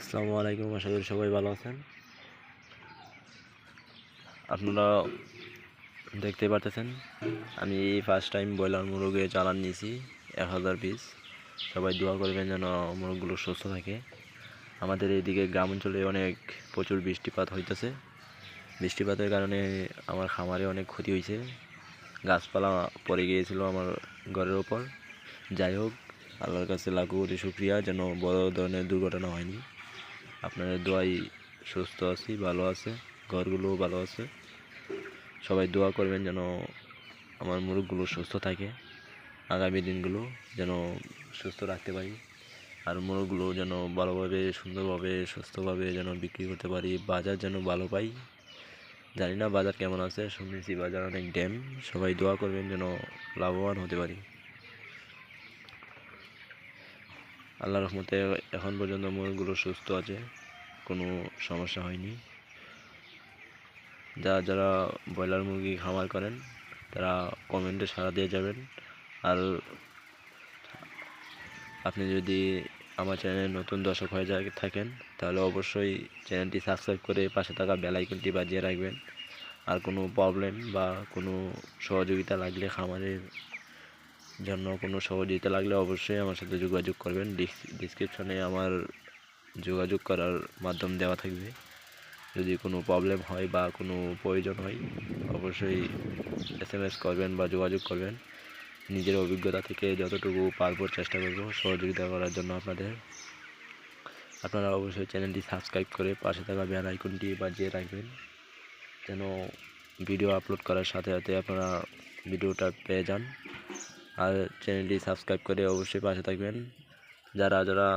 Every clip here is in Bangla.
আসসালামু আলাইকুম, আশা করি সবাই ভালো আছেন। আপনারা দেখতে পারতেছেন, আমি ফার্স্ট টাইম ব্রয়লার মুরগে চালান নিয়েছি, এক হাজার পিস সবাই দোয়া করবেন যেন মুরগগুলো সুস্থ থাকে। আমাদের এইদিকে গ্রাম অঞ্চলে অনেক প্রচুর বৃষ্টিপাত হইতেছে। বৃষ্টিপাতের কারণে আমার খামারে অনেক ক্ষতি হয়েছে গাছপালা পড়ে গিয়েছিল আমার ঘরের ওপর। যাই হোক, আল্লাহর কাছে লাখো কোটি শুক্রিয়া যেন বড় ধরনের দুর্ঘটনা হয়নি। আপনাদের দোয়াই সুস্থ আছি, ভালো আছে, ঘরগুলোও ভালো আছে। সবাই দোয়া করবেন যেন আমার মুরগগুলো সুস্থ থাকে, আগামী দিনগুলো যেন সুস্থ রাখতে পারি, আর মুরগগুলো যেন ভালোভাবে, সুন্দরভাবে, সুস্থভাবে যেন বিক্রি করতে পারি, বাজার যেন ভালো পাই। জানি না বাজার কেমন আছে, শুনেছি বাজার অনেক ড্যাম। সবাই দোয়া করবেন যেন লাভবান হতে পারি। আল্লাহ রহমতে এখন পর্যন্ত মুরগগুলো সুস্থ আছে। কোনো সমস্যা হয়নি। যারা যারা ব্রয়লার মুরগি খামার করেন, তারা কমেন্টে সাড়া দিয়ে যাবেন। আর আপনি যদি আমার চ্যানেলে নতুন দর্শক হয়ে যায় থাকেন, তাহলে অবশ্যই চ্যানেলটি সাবস্ক্রাইব করে পাশে থাকা বেল আইকনটি বাজিয়ে রাখবেন। আর কোনো প্রবলেম বা কোনো সহযোগিতা লাগলে খামারের জন্য কোনো সহযোগিতা লাগলে অবশ্যই আমার সাথে যোগাযোগ করবেন। ডিসক্রিপশনে আমার যোগাযোগ করার মাধ্যম দেওয়া থাকবে। যদি কোনো প্রবলেম হয় বা কোনো প্রয়োজন হয়, অবশ্যই এস এম এস করবেন বা যোগাযোগ করবেন। নিজের অভিজ্ঞতা থেকে যতটুকু পারব চেষ্টা করব সহযোগিতা করার জন্য আপনাদের। আপনারা অবশ্যই চ্যানেলটি সাবস্ক্রাইব করে পাশে থাকা বেল আইকনটি বাজিয়ে রাখবেন, যেন ভিডিও আপলোড করার সাথে সাথে আপনারা ভিডিওটা পেয়ে যান। আর চ্যানেলটি সাবস্ক্রাইব করে অবশ্যই পাশে থাকবেন। যারা যারা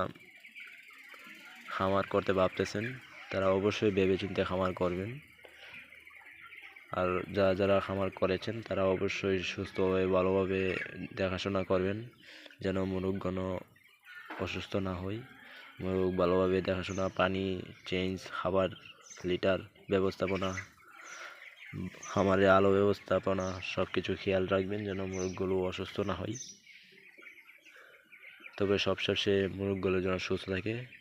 খামার করতে ভাবতেছেন, তারা অবশ্যই ভেবে চিন্তে খামার করবেন। আর যারা যারা খামার করেছেন, তারা অবশ্যই সুস্থভাবে ভালোভাবে দেখাশোনা করবেন, যেন মুরগগণ অসুস্থ না হয় মুরগ ভালোভাবে দেখাশোনা, পানি চেঞ্জ খাবার লিটার ব্যবস্থাপনা, খামারে আলো ব্যবস্থাপনা সব কিছু খেয়াল রাখবেন, যেন মুরগগুলো অসুস্থ না হয় তবে সবশেষে মুরগগুলো যেন সুস্থ থাকে।